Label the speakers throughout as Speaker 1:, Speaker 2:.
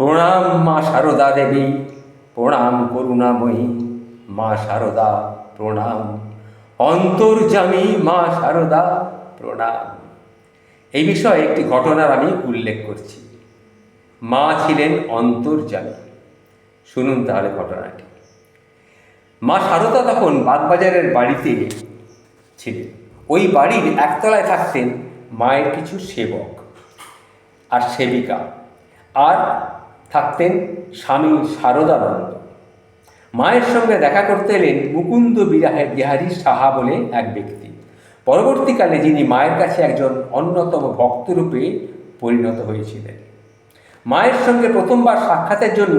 Speaker 1: প্রণাম মা সারদা দেবী। প্রণাম করুণাময়ী মা সারদা, প্রণাম। অন্তর্জামী মা সারদা, প্রণাম। এই বিষয়ে একটি ঘটনার আমি উল্লেখ করছি। মা ছিলেন অন্তর্জামী শুনুন তাহলে ঘটনাটি। মা সারদা তখন বাগবাজারের বাড়িতে ছিলেন। ওই বাড়ির একতলায় থাকতেন মায়ের কিছু সেবক আর সেবিকা। আর থাকতেন স্বামী শারদানন্দ। মায়ের সঙ্গে দেখা করতে এলেন মুকুন্দ বিরাহে বিহারী সাহা বলে এক ব্যক্তি। পরবর্তীকালে যিনি মায়ের কাছে একজন অন্যতম ভক্তরূপে পরিণত হয়েছিলেন। মায়ের সঙ্গে প্রথমবার সাক্ষাতের জন্য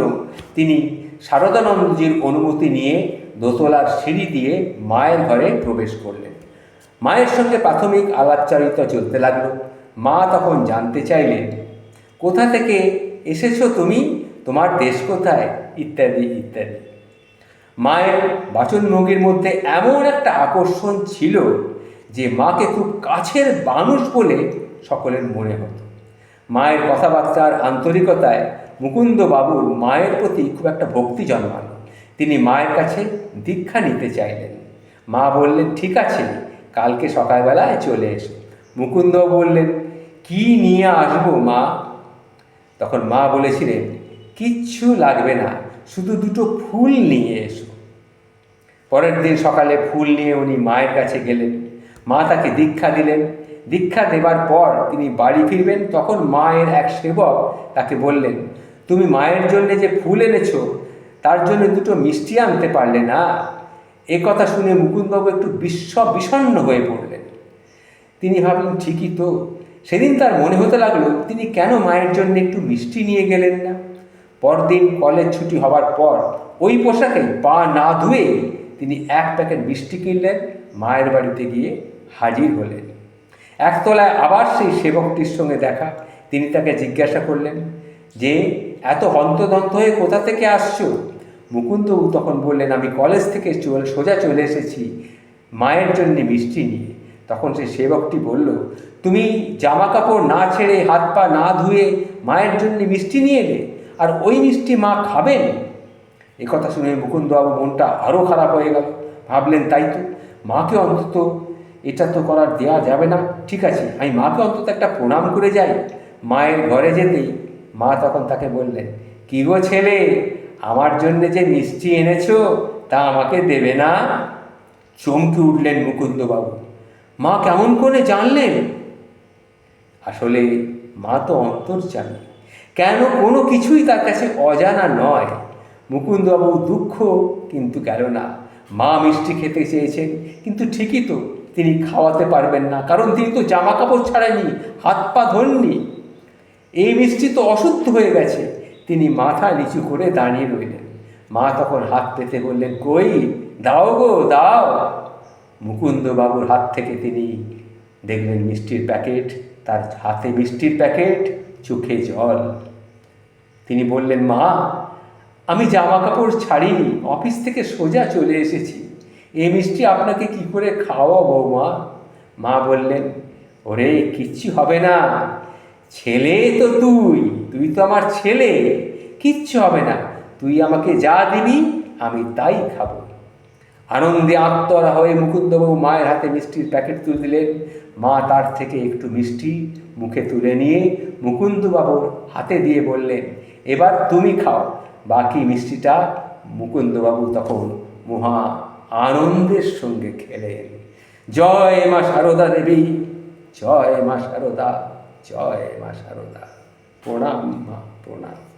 Speaker 1: তিনি শারদানন্দজির অনুমতি নিয়ে দোতলার সিঁড়ি দিয়ে মায়ের ঘরে প্রবেশ করলেন। মায়ের সঙ্গে প্রাথমিক আলাপচারিতা চলতে লাগল। মা তখন জানতে চাইলেন, কোথা থেকে এসেছ তুমি? তোমার দেশ কোথায়? ইত্যাদি ইত্যাদি। মায়ের বাচনভঙ্গির মধ্যে এমন একটা আকর্ষণ ছিল যে মাকে খুব কাছের মানুষ বলে সকলের মনে হতো। মায়ের কথাবার্তার আন্তরিকতায় মুকুন্দ বাবুর মায়ের প্রতি খুব একটা ভক্তি জন্মালো তিনি মায়ের কাছে দীক্ষা নিতে চাইলেন। মা বললেন, ঠিক আছে, কালকে সকালবেলায় চলে এসো। মুকুন্দ বললেন, কি নিয়ে আসব মা? তখন মা বলেছিলেন, কিচ্ছু লাগবে না, শুধু দুটো ফুল নিয়ে এসো। পরের দিন সকালে ফুল নিয়ে উনি মায়ের কাছে গেলেন। মা তাকে দীক্ষা দিলেন। দীক্ষা দেবার পর তিনি বাড়ি ফিরবেন, তখন মায়ের এক সেবক তাকে বললেন, তুমি মায়ের জন্য যে ফুল এনেছো, তার জন্য দুটো মিষ্টি আনতে পারলে না? এ কথা শুনে মুকুন্দবাবু একটু বিশ্ব বিষণ্ণ হয়ে পড়লেন। তিনি ভাবলেন, ঠিকই তো সেদিন তার মনে হতে লাগল, তিনি কেন মায়ের জন্য একটু মিষ্টি নিয়ে গেলেন না? পরদিন কলেজ ছুটি হওয়ার পর ওই পোশাকে পা না ধুয়ে তিনি এক প্যাকেট মিষ্টি কিনলেন, মায়ের বাড়িতে গিয়ে হাজির হলেন। একতলায় আবার সেই সেবকটির সঙ্গে দেখা, তিনি তাকে জিজ্ঞাসা করলেন, যে, এত হন্তদন্ত হয়ে কোথা থেকে আসছো? মুকুন্দবাবু তখন বললেন, আমি কলেজ থেকে চল, সোজা চলে এসেছি, মায়ের জন্য মিষ্টি নিয়ে। তখন সেই সেবকটি বলল, তুমি জামা কাপড় না ছেড়ে হাত পা না ধুয়ে মায়ের জন্য মিষ্টি নিয়ে এলে, আর ওই মিষ্টি মা খাবেন? এ কথা শুনে মুকুন্দবাবু মনটা আরও খারাপ হয়ে গেল। ভাবলেন, তাই তো, মাকে অন্তত এটা তো করার দেয়া যাবে না। ঠিক আছে, আমি মাকে অন্তত একটা প্রণাম করে যাই, মায়ের ঘরে যেতেই। মা তখন তাকে বললেন, কি গো ছেলে, আমার জন্যে যে মিষ্টি এনেছো, তা আমাকে দেবে না? চমকে উঠলেন মুকুন্দবাবু। মা কেমন করে জানলেন? আসলে মা তো অন্তর অন্তর্জামী। কেন কোনো কিছুই তার কাছে অজানা নয়। মুকুন্দবাবু দুঃখ কিন্তু গেল না। মা মিষ্টি খেতে চেয়েছেন, কিন্তু ঠিকই তো তিনি খাওয়াতে পারবেন না, কারণ তিনি তো জামা কাপড় ছাড়েনি হাত পা ধরনি এই মিষ্টি তো অশুদ্ধ হয়ে গেছে। তিনি মাথা নিচু করে দাঁড়িয়ে রইলেন। মা তখন হাত পেতে বললেন, কই? দাও গো, দাও। মুকুন্দবাবুর হাত থেকে তিনি দেখলেন মিষ্টির প্যাকেট, তার হাতে মিষ্টির প্যাকেট, চোখে জল। তিনি বললেন, মা, আমি জামা কাপড় ছাড়িনি, অফিস থেকে সোজা চলে এসেছি। এই মিষ্টি আপনাকে কি করে খাওয়াবো, মা? মা বললেন, ওরে, কিচ্ছু হবে না। ছেলে তো তুই তুই তো আমার ছেলে, কিচ্ছু হবে না। তুই আমাকে যা দিবি, আমি তাই খাব। আনন্দে আত্মরা হয়ে মুকুন্দবাবু মায়ের হাতে মিষ্টির প্যাকেট তুলে দিলেন মা তার থেকে একটু মিষ্টি মুখে তুলে নিয়ে মুকুন্দবাবুর হাতে দিয়ে বললেন, এবার তুমি খাও। বাকি মিষ্টিটা মুকুন্দবাবু তখন মহা আনন্দের সঙ্গে খেলেন। জয় মা সারদা দেবী, জয় মা সারদা, জয় মা সারদা। প্রণাম মা, প্রণাম।